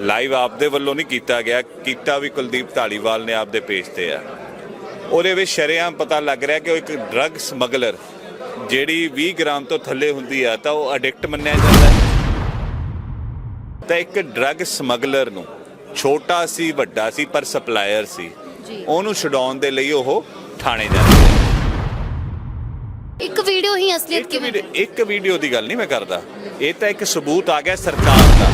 Live ਆਪਦੇ ਵੱਲੋਂ ਨਹੀਂ ਕੀਤਾ ਗਿਆ ਕੀਤਾ ਵੀ ਕੁਲਦੀਪ ਢਾਲੀਵਾਲ ਨੇ ਆਪਦੇ ਪੇਜ ਤੇ ਆ। ਉਹਦੇ ਵਿੱਚ ਸ਼ਰੇਆਮ ਪਤਾ ਲੱਗ ਰਿਹਾ ਕਿ ਉਹ ਇੱਕ ਡਰੱਗ ਸਮਗਲਰ ਜਿਹੜੀ 20 ਗ੍ਰਾਮ ਤੋਂ ਥੱਲੇ ਹੁੰਦੀ ਆ ਤਾਂ ਉਹ ਐਡਿਕਟ ਮੰਨਿਆ ਜਾਂਦਾ ਹੈ। ਤਾਂ ਇੱਕ ਡਰੱਗ ਸਮਗਲਰ ਨੂੰ ਛੋਟਾ ਸੀ ਵੱਡਾ ਸੀ ਪਰ ਸਪਲਾਇਰ ਸੀ। ਉਹਨੂੰ ਛਡਾਉਣ ਦੇ ਲਈ ਉਹ ਥਾਣੇ ਜਾਂਦੇ ਇੱਕ ਵੀਡੀਓ ਹੀ ਅਸਲੀਅਤ ਕਿਵੇਂ ਇੱਕ ਵੀਡੀਓ ਦੀ ਗੱਲ ਨਹੀਂ ਮੈਂ ਕਰਦਾ। ਇਹ ਤਾਂ ਇੱਕ ਸਬੂਤ ਆ ਗਿਆ ਸਰਕਾਰ ਦਾ।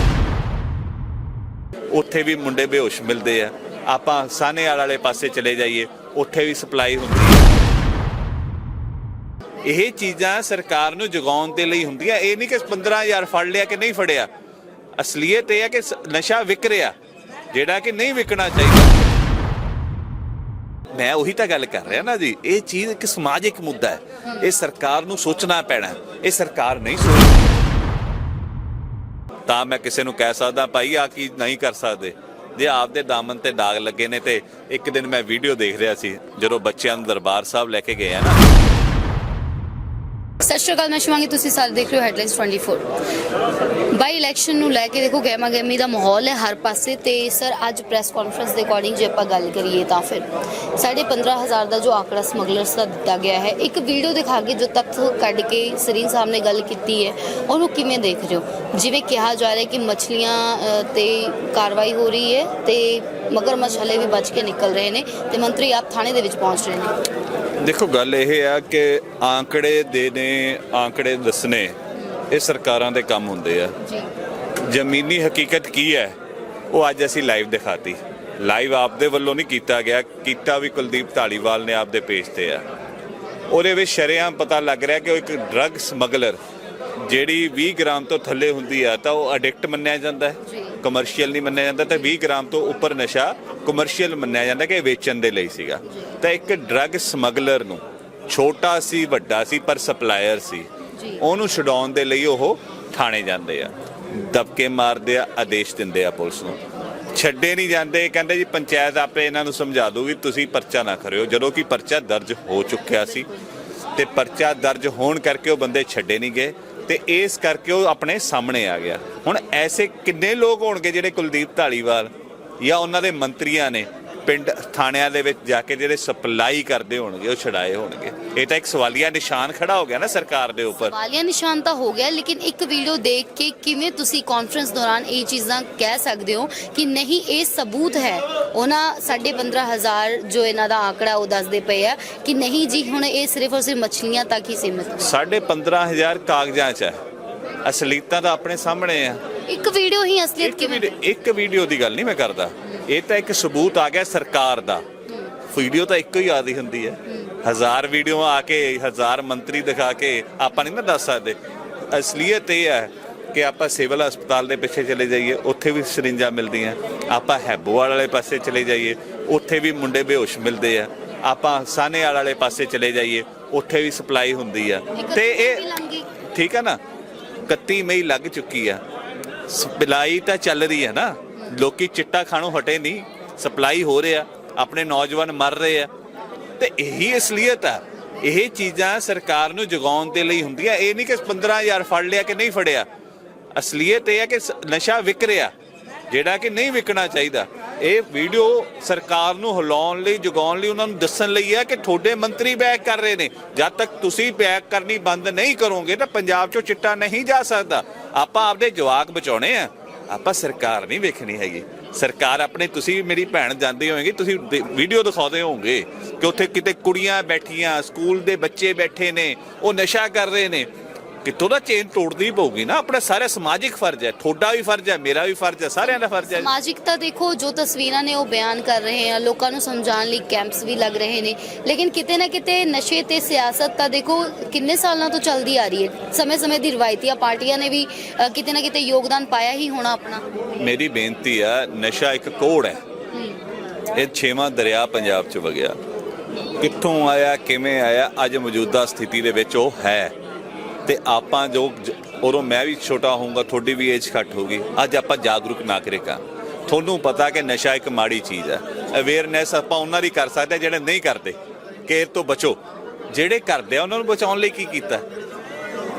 ਉੱਥੇ ਵੀ ਮੁੰਡੇ ਬੇਹੋਸ਼ ਮਿਲਦੇ ਆ। ਆਪਾਂ ਸਾਨੇਵਾਲ ਵਾਲੇ ਪਾਸੇ ਚਲੇ ਜਾਈਏ, ਉੱਥੇ ਵੀ ਸਪਲਾਈ ਹੁੰਦੀ ਹੈ ਇਹ ਚੀਜ਼ਾਂ ਸਰਕਾਰ ਨੂੰ ਜਗਾਉਣ ਦੇ ਲਈ ਹੁੰਦੀਆਂ। ਇਹ ਨਹੀਂ ਕਿ 15000 ਫੜ ਲਿਆ ਕਿ ਨਹੀਂ ਫੜਿਆ। ਅਸਲੀਅਤ ਇਹ ਹੈ ਕਿ ਨਸ਼ਾ ਵਿਕ ਰਿਹਾ। ਜਿਹੜਾ ਕਿ ਨਹੀਂ ਵਿਕਣਾ ਚਾਹੀਦਾ। ਮੈਂ ਉਹੀ ਤਾਂ ਗੱਲ ਕਰ ਰਿਹਾ ਨਾ ਜੀ। ਇਹ ਚੀਜ਼ ਇੱਕ ਸਮਾਜਿਕ ਮੁੱਦਾ ਹੈ। ਇਹ ਸਰਕਾਰ ਨੂੰ ਸੋਚਣਾ ਪੈਣਾ ਇਹ ਸਰਕਾਰ ਨਹੀਂ ਸੋਚਦੀ। ਤਾਂ ਮੈਂ ਕਿਸੇ ਨੂੰ ਕਹਿ ਸਕਦਾ, ਭਾਈ ਆ ਕੀ ਨਹੀਂ ਕਰ ਸਕਦੇ? ਜੇ ਆਪਦੇ ਦਾਮਨ ਤੇ ਦਾਗ ਲੱਗੇ ਨੇ ਤੇ ਇੱਕ ਦਿਨ ਮੈਂ ਵੀਡੀਓ ਦੇਖ ਰਿਹਾ ਸੀ, ਜਦੋਂ ਬੱਚਿਆਂ ਨੂੰ ਦਰਬਾਰ ਸਾਹਿਬ ਲੈ ਕੇ ਗਏ ਆ ਨਾ ਸਤਿ ਸ਼੍ਰੀ ਅਕਾਲ, ਮੈਂ ਸ਼ਿਵਾਂਗੀ, ਤੁਸੀਂ ਸਾਰੇ ਦੇਖ ਰਹੇ ਹੋ ਹੈਡਲਾਈਨਸ 24 ਬਾਈ ਇਲੈਕਸ਼ਨ ਨੂੰ ਲੈ ਕੇ ਦੇਖੋ ਗਹਿਮਾ ਗਹਿਮੀ ਦਾ ਮਾਹੌਲ ਹੈ ਹਰ ਪਾਸੇ ਤੇ ਸਰ, ਅੱਜ ਪ੍ਰੈਸ ਕਾਨਫਰੰਸ ਦੇ ਅਕੋਰਡਿੰਗ ਜੇ ਆਪਾਂ ਗੱਲ ਕਰੀਏ ਤਾਂ ਫਿਰ ਸਾਢੇ 15000 ਦਾ ਜੋ ਆંકੜਾ ਸਮਗਲਰਸ ਦਾ ਦਿੱਤਾ ਗਿਆ ਹੈ, ਇੱਕ ਵੀਡੀਓ ਦਿਖਾ ਕੇ ਜੋ ਤੱਥ ਕੱਢ ਕੇ ਸਰੀਨ ਸਾਹਿਬ ਨੇ ਗੱਲ ਕੀਤੀ ਹੈ, ਉਹਨੂੰ ਕਿਵੇਂ ਦੇਖ ਰਹੇ ਹੋ? ਜਿਵੇਂ ਕਿਹਾ ਜਾ ਰਿਹਾ ਕਿ ਮਛਲੀਆਂ ਤੇ ਕਾਰਵਾਈ ਹੋ ਰਹੀ ਹੈ ਤੇ ਮਗਰਮੱਛ ਹਲੇ ਵੀ ਬਚ ਕੇ ਨਿਕਲ ਰਹੇ ਨੇ ਤੇ ਮੰਤਰੀ ਆਪ ਥਾਣੇ ਦੇ ਵਿੱਚ ਪਹੁੰਚ ਰਹੇ ਨੇ। ਦੇਖੋ ਗੱਲ ਇਹ ਆ ਕਿ ਆંકੜੇ ਦੇ ਨੇ ਆંકੜੇ ਦੱਸਣੇ ਇਹ ਸਰਕਾਰਾਂ ਦੇ ਕੰਮ ਹੁੰਦੇ ਆ। ਜੀ। ਜ਼ਮੀਨੀ ਹਕੀਕਤ ਕੀ ਹੈ? ਉਹ ਅੱਜ ਅਸੀਂ ਲਾਈਵ ਦਿਖਾਤੀ। ਲਾਈਵ ਆਪਦੇ ਵੱਲੋਂ ਨਹੀਂ ਕੀਤਾ ਗਿਆ ਕੀਤਾ ਵੀ ਕੁਲਦੀਪ ਢਾਲੀਵਾਲ ਨੇ ਆਪਦੇ ਪੇਜ ਤੇ ਆ। ਉਹਦੇ ਵਿੱਚ ਸ਼ਰੇਆਮ ਪਤਾ ਲੱਗ ਰਿਹਾ ਕਿ ਉਹ ਇੱਕ ਡਰੱਗ ਸਮਗਲਰ ਜਿਹੜੀ 20 ਗ੍ਰਾਮ ਤੋਂ ਥੱਲੇ ਹੁੰਦੀ ਆ ਤਾਂ ਉਹ ਐਡਿਕਟ ਮੰਨਿਆ ਜਾਂਦਾ ਹੈ। ਜੀ। ਕਮਰਸ਼ੀਅਲ ਨਹੀਂ ਮੰਨਿਆ ਜਾਂਦਾ ਤੇ 20 ਗ੍ਰਾਮ ਤੋਂ ਉੱਪਰ ਨਸ਼ਾ ਕਮਰਸ਼ੀਅਲ ਮੰਨਿਆ ਜਾਂਦਾ ਕਿ ਵੇਚਣ ਦੇ ਲਈ ਸੀਗਾ। ਤਾਂ ਇੱਕ ਡਰੱਗ ਸਮਗਲਰ ਨੂੰ ਛੋਟਾ ਸੀ ਵੱਡਾ ਸੀ ਪਰ ਸਪਲਾਇਰ ਸੀ। ਉਹਨੂੰ ਛਡਾਉਣ ਦੇ ਲਈ ਉਹ ਥਾਣੇ ਜਾਂਦੇ ਆ। ਦਬਕੇ ਮਾਰਦੇ ਆ ਆਦੇਸ਼ ਦਿੰਦੇ ਆ ਪੁਲਿਸ ਨੂੰ। ਛੱਡੇ ਨਹੀਂ ਜਾਂਦੇ ਕਹਿੰਦੇ ਜੀ ਪੰਚਾਇਤ ਆਪੇ ਇਹਨਾਂ ਨੂੰ ਸਮਝਾ ਦੂਗੀ ਤੁਸੀਂ ਪਰਚਾ ਨਾ ਕਰਿਓ। ਜਦੋਂ ਕਿ ਪਰਚਾ ਦਰਜ ਹੋ ਚੁੱਕਿਆ ਸੀ ਤੇ ਪਰਚਾ ਦਰਜ ਹੋਣ ਕਰਕੇ ਉਹ ਬੰਦੇ ਛੱਡੇ ਨਹੀਂ ਗਏ। ਤੇ ਇਸ ਕਰਕੇ ਉਹ ਆਪਣੇ ਸਾਹਮਣੇ ਆ ਗਿਆ। ਹੁਣ ਐਸੇ ਕਿੰਨੇ ਲੋਕ ਹੋਣਗੇ ਜਿਹੜੇ ਕੁਲਦੀਪ ਢਾਲੀਵਾਲ ਜਾਂ ਉਹਨਾਂ ਦੇ ਮੰਤਰੀਆਂ ਨੇ ਪਿੰਡ ਥਾਣਿਆਂ ਦੇ ਵਿੱਚ ਜਾ ਕੇ ਜਿਹੜੇ ਸਪਲਾਈ ਕਰਦੇ ਹੋਣਗੇ ਉਹ ਛਡਾਏ ਹੋਣਗੇ। ਇਹ ਤਾਂ ਇੱਕ ਸਵਾਲੀਆ ਨਿਸ਼ਾਨ ਖੜਾ ਹੋ ਗਿਆ ਨਾ ਸਰਕਾਰ ਦੇ ਉੱਪਰ। ਵਾਲੀਆ ਨਿਸ਼ਾਨ ਤਾਂ ਹੋ ਗਿਆ ਲੇਕਿਨ ਇੱਕ ਵੀਡੀਓ ਦੇਖ ਕੇ ਕਿਵੇਂ ਤੁਸੀਂ ਕਾਨਫਰੰਸ ਦੌਰਾਨ ਇਹ ਚੀਜ਼ਾਂ ਕਹਿ ਸਕਦੇ ਹੋ ਕਿ ਨਹੀਂ ਇਹ ਸਬੂਤ ਹੈ। ਉਹਨਾਂ 15000 ਜੋ ਇਹਨਾਂ ਦਾ ਆંકੜਾ ਉਹ ਦੱਸਦੇ ਪਏ ਆ ਕਿ ਨਹੀਂ ਜੀ ਹੁਣ ਇਹ ਸਿਰਫ ਔਰ ਸਿਰਫ ਮੱਛਲੀਆਂ ਤੱਕ ਹੀ ਸੀਮਿਤ ਹੈ ਸਾਢੇ 15000 ਕਾਗਜ਼ਾਂ 'ਚ ਹੈ। ਅਸਲੀਤਾਂ ਤਾਂ ਆਪਣੇ ਸਾਹਮਣੇ ਆ। ਇੱਕ ਵੀਡੀਓ ਹੀ ਅਸਲੀਅਤ ਕਿਵੇਂ? ਇੱਕ ਵੀਡੀਓ ਦੀ ਗੱਲ ਨਹੀਂ ਮੈਂ ਕਰਦਾ। ਇਹ ਤਾਂ ਇੱਕ ਸਬੂਤ ਆ ਗਿਆ ਸਰਕਾਰ ਦਾ। ਵੀਡੀਓ ਤਾਂ ਇੱਕੋ ਹੀ ਆਦੀ ਹੁੰਦੀ ਹੈ। ਹਜ਼ਾਰ ਵੀਡੀਓ ਆ ਕੇ ਹਜ਼ਾਰ ਮੰਤਰੀ ਦਿਖਾ ਕੇ ਆਪਾਂ ਨਹੀਂ ਨਾ ਦੱਸ ਸਕਦੇ। ਅਸਲੀਅਤ ਇਹ ਹੈ ਕਿ ਆਪਾਂ ਸਿਵਲ ਹਸਪਤਾਲ ਦੇ ਪਿੱਛੇ ਚਲੇ ਜਾਈਏ ਉੱਥੇ ਵੀ ਸਰਿੰਜਾਂ ਮਿਲਦੀਆਂ। ਆਪਾਂ ਹੈਬੋਵਾਲ ਵਾਲੇ ਪਾਸੇ ਚਲੇ ਜਾਈਏ ਉੱਥੇ ਵੀ ਮੁੰਡੇ ਬੇਹੋਸ਼ ਮਿਲਦੇ ਆ। ਆਪਾਂ ਸਾਨੇਵਾਲ ਵਾਲੇ ਪਾਸੇ ਚਲੇ ਜਾਈਏ ਉੱਥੇ ਵੀ ਸਪਲਾਈ ਹੁੰਦੀ ਆ। ਤੇ ਇਹ ਠੀਕ ਹੈ ਨਾ? 31 ਮਈ ਲੱਗ ਚੁੱਕੀ ਆ। ਸਪਲਾਈ ਤਾਂ ਚੱਲ ਰਹੀ ਹੈ ਨਾ। ਲੋਕੀ ਚਿੱਟਾ ਖਾਣੋਂ ਹਟੇ ਨਹੀਂ, ਸਪਲਾਈ ਹੋ ਰਿਹਾ, ਆਪਣੇ ਨੌਜਵਾਨ ਮਰ ਰਹੇ ਆ। ਤੇ ਇਹੀ ਅਸਲੀਅਤ ਆ, ਇਹ ਚੀਜ਼ਾਂ ਸਰਕਾਰ ਨੂੰ ਜਗਾਉਣ ਦੇ ਲਈ ਹੁੰਦੀਆਂ। ਇਹ ਨਹੀਂ ਕਿ 15000 ਫੜ ਲਿਆ ਕਿ ਨਹੀਂ ਫੜਿਆ। ਅਸਲੀਅਤ ਇਹ ਹੈ ਕਿ ਸ- ਨਸ਼ਾ ਵਿਕ ਰਿਹਾ, ਜਿਹੜਾ ਕਿ ਨਹੀਂ ਵਿਕਣਾ ਚਾਹੀਦਾ। ਇਹ ਵੀਡੀਓ ਸਰਕਾਰ ਨੂੰ ਹਿਲਾਉਣ ਲਈ, ਜਗਾਉਣ ਲਈ ਉਹਨਾਂ ਨੂੰ ਦੱਸਣ ਲਈ ਹੈ ਕਿ ਤੁਹਾਡੇ ਮੰਤਰੀ ਬੈਕ ਕਰ ਰਹੇ ਨੇ। ਜਦ ਤੱਕ ਤੁਸੀਂ ਬੈਕ ਕਰਨੀ ਬੰਦ ਨਹੀਂ ਕਰੋਗੇ ਤਾਂ ਪੰਜਾਬ 'ਚੋਂ ਚਿੱਟਾ ਨਹੀਂ ਜਾ ਸਕਦਾ। ਆਪਾਂ ਆਪਦੇ ਜਵਾਕ ਬਚਾਉਣੇ ਆ। ਆਪਾਂ ਸਰਕਾਰ ਨਹੀਂ ਵੇਖਣੀ ਹੈਗੀ। ਸਰਕਾਰ ਆਪਣੇ, ਤੁਸੀਂ ਮੇਰੀ ਭੈਣ ਜਾਂਦੇ ਹੋਵੇਗੀ, ਤੁਸੀਂ ਵੀਡੀਓ ਦਿਖਾਉਂਦੇ ਹੋਵੋਗੇ ਕਿ ਉੱਥੇ ਕਿਤੇ ਕੁੜੀਆਂ ਬੈਠੀਆਂ, ਸਕੂਲ ਦੇ ਬੱਚੇ ਬੈਠੇ ਨੇ, ਉਹ ਨਸ਼ਾ ਕਰ ਰਹੇ ਨੇ। ਕਿਤੋਂ ਦਾ ਚੇਨ ਤੋੜਦੀ ਪਊਗੀ ਨਾ ਆਪਣਾ ਸਾਰਾ ਸਮਾਜਿਕ ਫਰਜ਼ ਹੈ ਤੁਹਾਡਾ ਵੀ ਫਰਜ਼ ਹੈ ਮੇਰਾ ਵੀ ਫਰਜ਼ ਹੈ ਸਾਰਿਆਂ ਦਾ ਫਰਜ਼ ਹੈ। ਸਮਾਜਿਕਤਾ ਦੇਖੋ ਜੋ ਤਸਵੀਰਾਂ ਨੇ ਉਹ ਬਿਆਨ ਕਰ ਰਹੇ ਆ ਲੋਕਾਂ ਨੂੰ ਸਮਝਾਉਣ ਲਈ ਕੈਂਪਸ ਵੀ ਲੱਗ ਰਹੇ ਨੇ। ਲੇਕਿਨ ਕਿਤੇ ਨਾ ਕਿਤੇ ਨਸ਼ੇ ਤੇ ਸਿਆਸਤ ਤਾਂ ਦੇਖੋ ਕਿੰਨੇ ਸਾਲਾਂ ਤੋਂ ਚੱਲਦੀ ਆ ਰਹੀ ਹੈ। ਸਮੇਂ-ਸਮੇਂ ਦੀ ਰਵਾਇਤੀਆਂ ਪਾਰਟੀਆਂ ਨੇ ਵੀ ਕਿਤੇ ਨਾ ਕਿਤੇ ਯੋਗਦਾਨ ਪਾਇਆ ਹੀ ਹੋਣਾ ਆਪਣਾ। ਮੇਰੀ ਬੇਨਤੀ ਆ ਨਸ਼ਾ ਇੱਕ ਕੋੜ ਹੈ। ਇਹ ਛੇਵਾਂ ਦਰਿਆ ਪੰਜਾਬ 'ਚ ਵਗਿਆ। ਕਿੱਥੋਂ ਆਇਆ ਕਿਵੇਂ ਆਇਆ ਅੱਜ ਮੌਜੂਦਾ ਸਥਿਤੀ ਦੇ ਵਿੱਚ ਉਹ ਹੈ। ਤੇ ਆਪਾਂ ਜੋ ਉਦੋਂ ਮੈਂ ਵੀ ਛੋਟਾ ਹੋਊਂਗਾ, ਤੁਹਾਡੀ ਵੀ ਏਜ ਘੱਟ ਹੋਊਗੀ। ਅੱਜ ਆਪਾਂ ਜਾਗਰੂਕ ਨਾਗਰਿਕ ਆ ਤੁਹਾਨੂੰ ਪਤਾ ਕਿ ਨਸ਼ਾ ਇੱਕ ਮਾੜੀ ਚੀਜ਼ ਹੈ। ਅਵੇਅਰਨੈਸ ਆਪਾਂ ਉਹਨਾਂ ਦੀ ਕਰ ਸਕਦੇ ਹਾਂ ਜਿਹੜੇ ਨਹੀਂ ਕਰਦੇ। ਕਿ ਤੋਂ ਬਚੋ। ਜਿਹੜੇ ਕਰਦੇ ਆ, ਉਹਨਾਂ ਨੂੰ ਬਚਾਉਣ ਲਈ ਕੀ ਕੀਤਾ?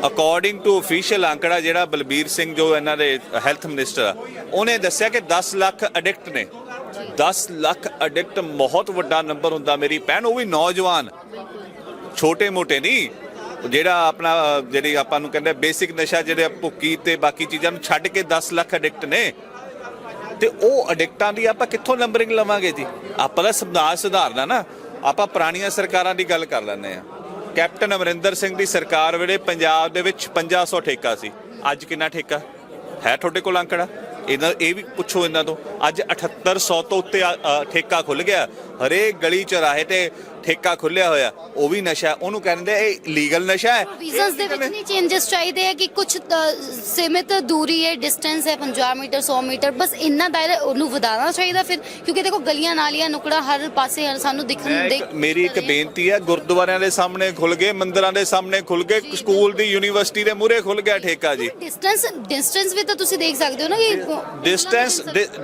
ਅਕੋਰਡਿੰਗ ਟੂ ਅਫੀਸ਼ੀਅਲ ਅੰਕੜਾ ਜਿਹੜਾ ਬਲਬੀਰ ਸਿੰਘ ਜੋ ਇਹਨਾਂ ਦੇ ਹੈਲਥ ਮਿਨਿਸਟਰ ਆ, ਉਹਨੇ ਦੱਸਿਆ ਕਿ 10 ਲੱਖ ਐਡਿਕਟ ਨੇ। 10 ਲੱਖ ਐਡਿਕਟ ਬਹੁਤ ਵੱਡਾ ਨੰਬਰ ਹੁੰਦਾ ਮੇਰੀ ਭੈਣ, ਉਹ ਵੀ ਨੌਜਵਾਨ। ਛੋਟੇ ਮੋਟੇ ਨਹੀਂ। ਜਿਹੜਾ ਆਪਣਾ, ਜਿਹੜੀ ਆਪਾਂ ਨੂੰ ਕਹਿੰਦੇ ਬੇਸਿਕ ਨਸ਼ਾ ਜਿਹੜੇ ਭੁੱਕੀ ਤੇ ਬਾਕੀ ਚੀਜ਼ਾਂ ਨੂੰ ਛੱਡ ਕੇ 10 ਲੱਖ ਐਡਿਕਟ ਨੇ, ਤੇ ਉਹ ਐਡਿਕਟਾਂ ਦੀ ਆਪਾਂ ਕਿੱਥੋਂ ਨੰਬਰਿੰਗ ਲਵਾਂਗੇ ਜੀ? ਆਪਾਂ ਦਾ ਸਮਾਜ ਸੁਧਾਰਨਾ ਨਾ, ਆਪਾਂ ਪੁਰਾਣੀਆਂ ਸਰਕਾਰਾਂ ਦੀ ਗੱਲ ਕਰ ਲੈਂਦੇ ਆ। ਕੈਪਟਨ ਅਮਰਿੰਦਰ ਸਿੰਘ ਦੀ ਸਰਕਾਰ ਵੇਲੇ ਪੰਜਾਬ ਦੇ ਵਿੱਚ 5500 ਠੇਕਾ ਸੀ। ਅੱਜ ਕਿੰਨਾ ਠੇਕਾ? ਹੈ ਤੁਹਾਡੇ ਕੋਲ ਅੰਕੜਾ? ਇਹਨਾਂ, ਇਹ ਵੀ ਪੁੱਛੋ ਇਹਨਾਂ ਤੋਂ। ਅੱਜ 7800 ਤੋਂ ਉੱਤੇ ਠੇਕਾ ਖੁੱਲ ਗਿਆ। ਹਰੇਕ ਗਲੀ ਚੌਰਾਹੇ ਤੇ ਠੇਕਾ ਖੁੱਲਿਆ ਹੋਇਆ ਉਹ ਵੀ ਨਸ਼ਾ ਹੈ। ਉਹਨੂੰ ਕਹਿੰਦੇ ਇਹ ਲੀਗਲ ਨਸ਼ਾ ਹੈ। ਵੀਜ਼as ਦੇ ਵਿੱਚ ਨਹੀਂ ਚੇਂਜਸ ਚਾਹੀਦੇ ਆ ਕਿ ਕੁਝ ਸੀਮਿਤ ਦੂਰੀ ਹੈ ਡਿਸਟੈਂਸ ਹੈ 50 ਮੀਟਰ 100 ਮੀਟਰ ਬਸ ਇੰਨਾ ਦਾਇਰਾ ਉਹਨੂੰ ਵਧਾਉਣਾ ਚਾਹੀਦਾ ਫਿਰ ਕਿਉਂਕਿ ਦੇਖੋ ਗਲੀਆਂ ਨਾਲੀਆਂ ਨੁਕੜਾ ਹਰ ਪਾਸੇ ਸਾਨੂੰ ਦਿਖਣ ਇੱਕ- ਮੇਰੀ ਇੱਕ ਬੇਨਤੀ ਹੈ ਗੁਰਦੁਆਰਿਆਂ ਦੇ ਸਾਹਮਣੇ ਖੁੱਲ ਗਏ ਮੰਦਿਰਾਂ ਦੇ ਸਾਹਮਣੇ ਖੁੱਲ ਗਏ ਸਕੂਲ ਦੀ ਯੂਨੀਵਰਸਿਟੀ ਦੇ ਮੂਹਰੇ ਖੁੱਲ ਗਿਆ ਠੇਕਾ ਜੀ। ਡਿਸਟੈਂਸ ਡਿਸਟੈਂਸ ਵੀ ਤਾਂ ਤੁਸੀਂ ਦੇਖ ਸਕਦੇ ਹੋ ਨਾ ਕਿ ਡਿਸਟੈਂਸ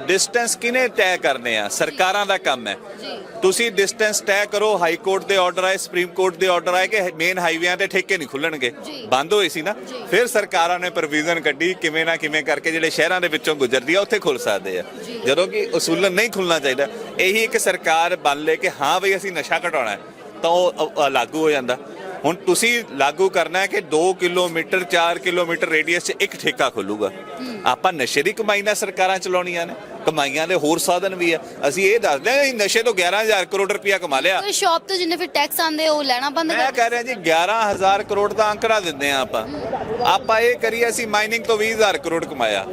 ਡਿਸਟੈਂਸ ਕਿਨੇ ਤੈਅ ਕਰਨੇ ਆ? ਸਰਕਾਰਾਂ ਦਾ ਕੰਮ ਹੈ। ਜੀ। ਤੁਸੀਂ ਡਿਸਟੈਂਸ ਤੈਅ ਕਰੋ ਹਾਈ ਕੋਰਟ ਦੇ ਆਰਡਰ ਆਏ ਸੁਪਰੀਮ ਕੋਰਟ ਦੇ ਆਰਡਰ ਆਏ ਕਿ ਮੇਨ ਹਾਈਵੇਆਂ ਤੇ ਠੇਕੇ ਨਹੀਂ ਖੁੱਲਣਗੇ। ਬੰਦ ਹੋਏ ਸੀ ਨਾ। ਫਿਰ ਸਰਕਾਰਾਂ ਨੇ ਪ੍ਰੋਵੀਜ਼ਨ ਕੱਢੀ ਕਿਵੇਂ ਨਾ ਕਿਵੇਂ ਕਰਕੇ ਜਿਹੜੇ ਸ਼ਹਿਰਾਂ ਦੇ ਵਿੱਚੋਂ ਗੁਜ਼ਰਦੀ ਆ ਉੱਥੇ ਖੁੱਲ ਸਕਦੇ ਆ। ਜਦੋਂ ਕਿ ਉਸੂਲਨ ਨਹੀਂ ਖੁੱਲਣਾ ਚਾਹੀਦਾ। ਇਹੀ ਇੱਕ ਸਰਕਾਰ ਬਣ ਲੇ ਕਿ ਹਾਂ ਬਈ ਅਸੀਂ ਨਸ਼ਾ ਘਟਾਉਣਾ ਹੈ ਤਾਂ ਉਹ ਲਾਗੂ ਹੋ ਜਾਂਦਾ। ਹੁਣ ਤੁਸੀਂ ਲਾਗੂ ਕਰਨਾ ਹੈ ਕਿ 2 ਕਿਲੋਮੀਟਰ 4 ਕਿਲੋਮੀਟਰ ਰੇਡੀਅਸ 'ਚ ਇੱਕ ਠੇਕਾ ਖੁੱਲੂਗਾ। ਆਪਾਂ ਨਸ਼ੇ ਦੀ ਕਮਾਈ ਨਾਲ ਸਰਕਾਰਾਂ ਚਲਾਉਣੀਆਂ ਨੇ। ਕਮਾਈਆਂ ਦੇ ਹੋਰ ਸਾਧਨ ਵੀ ਆ। ਅਸੀਂ ਇਹ ਦੱਸਦੇ ਹਾਂ ਨਸ਼ੇ ਤੋਂ 11000 ਕਰੋੜ ਰੁਪਇਆ ਕਮਾ ਲਿਆ। ਕੋਈ ਸ਼ਾਪ ਤੋਂ ਜਿੰਨੇ ਫਿਰ ਟੈਕਸ ਆਂਦੇ ਉਹ ਲੈਣਾ ਬੰਦ ਮੈਂ ਕਰ ਕਹਿ ਰਿਹਾ ਜੀ 11000 ਕਰੋੜ ਦਾ ਅੰਕੜਾ ਦਿੰਦੇ ਆ ਆਪਾਂ। ਆਪਾਂ ਇਹ ਕਰੀਏ ਅਸੀਂ ਮਾਈਨਿੰਗ ਤੋਂ 20000 ਕਰੋੜ ਕਮਾਇਆ।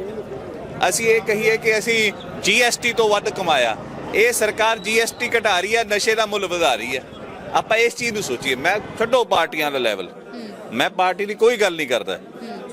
ਅਸੀਂ ਇਹ ਕਹੀਏ ਕਿ ਅਸੀਂ ਜੀਐਸਟੀ ਤੋਂ ਵੱਧ ਕਮਾਇਆ। ਇਹ ਸਰਕਾਰ ਜੀਐਸਟੀ ਘਟਾ ਰਹੀ ਹੈ ਨਸ਼ੇ ਦਾ ਮੁੱਲ ਵਧਾ ਰਹੀ ਹੈ। ਆਪਾਂ ਇਸ ਚੀਜ਼ ਨੂੰ ਸੋਚੀਏ। ਮੈਂ ਛੱਡੋ ਪਾਰਟੀਆਂ ਦਾ ਲੈਵਲ ਮੈਂ ਪਾਰਟੀ ਦੀ ਕੋਈ ਗੱਲ ਨਹੀਂ ਕਰਦਾ।